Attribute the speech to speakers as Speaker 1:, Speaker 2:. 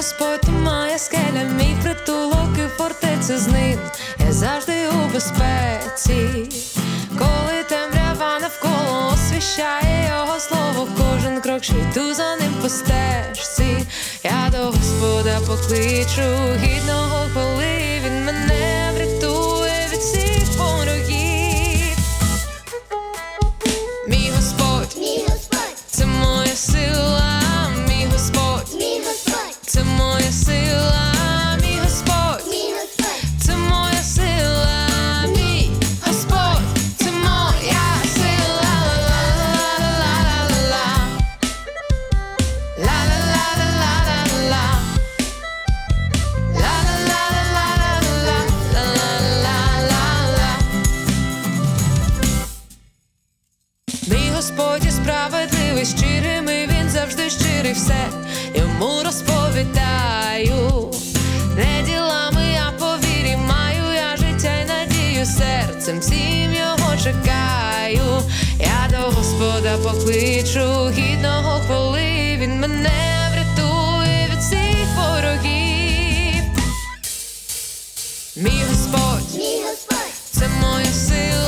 Speaker 1: Господь має скеля, мій притулок і фортеця з ним, я завжди у безпеці, коли темрява навколо освіщає його слово, кожен крок, що йду за ним по стежці, я до Господа покличу, гідного коли він мене врятує від всіх ворогів. Мій Господь Господь і справедливий, щирим і він завжди щирий, все йому розповідаю, не ділами, я повірі, маю я життя й надію, серцем всім його чекаю, я до Господа покличу, гідного коли він мене врятує від всіх ворогів. Мій Господь, Мій Господь, це моя сила.